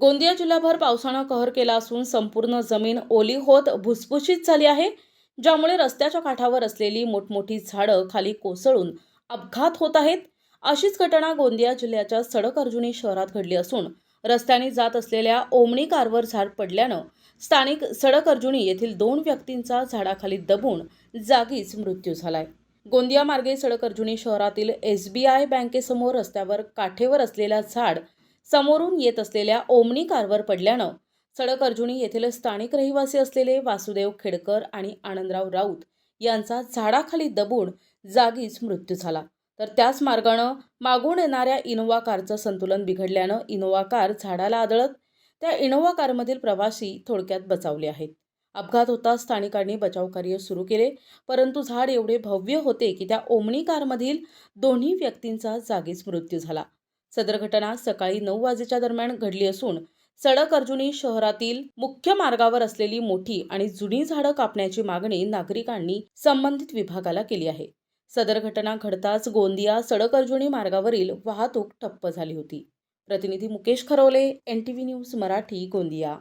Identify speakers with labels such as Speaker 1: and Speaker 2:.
Speaker 1: गोंदिया जिल्हाभर पावसानं कहर केला असून संपूर्ण जमीन ओली होत भुसभुशीत झाली आहे ज्यामुळे रस्त्याच्या काठावर असलेली मोठमोठी झाडं खाली कोसळून अपघात होत आहेत. अशीच घटना गोंदिया जिल्ह्याच्या सडक अर्जुनी शहरात घडली असून रस्त्याने जात असलेल्या ओमणी कारवर झाड पडल्यानं स्थानिक सडक अर्जुनी येथील दोन व्यक्तींचा झाडाखाली दबून जागीच मृत्यू झालाय. गोंदिया मार्गे सडक अर्जुनी शहरातील एस बी आय बँकेसमोर रस्त्यावर काठेवर असलेला झाड समोरून येत असलेल्या ओमनी कारवर पडल्यानं सडक अर्जुनी येथील स्थानिक रहिवासी असलेले वासुदेव खेडकर आणि आनंदराव राऊत यांचा झाडाखाली दबून जागीच मृत्यू झाला. तर त्याच मार्गानं मागून येणाऱ्या इनोवा कारचं संतुलन बिघडल्यानं इनोवा कार झाडाला आदळत त्या इनोवा कारमधील प्रवासी थोडक्यात बचावले आहेत. अपघात होता स्थानिकांनी बचावकार्य सुरू केले परंतु झाड एवढे भव्य होते की त्या ओमनी कारमधील दोन्ही व्यक्तींचा जागीच मृत्यू झाला. सदर घटना सकाळी नऊ वाजेच्या दरम्यान घडली असून सडक अर्जुनी शहरातील मुख्य मार्गावर असलेली मोठी आणि जुनी झाडं कापण्याची मागणी नागरिकांनी संबंधित विभागाला केली आहे. सदर घटना घडताच गोंदिया सडक अर्जुनी मार्गावरील वाहतूक ठप्प झाली होती. प्रतिनिधी Mukesh Kharwale N T V news Marathi Gondia.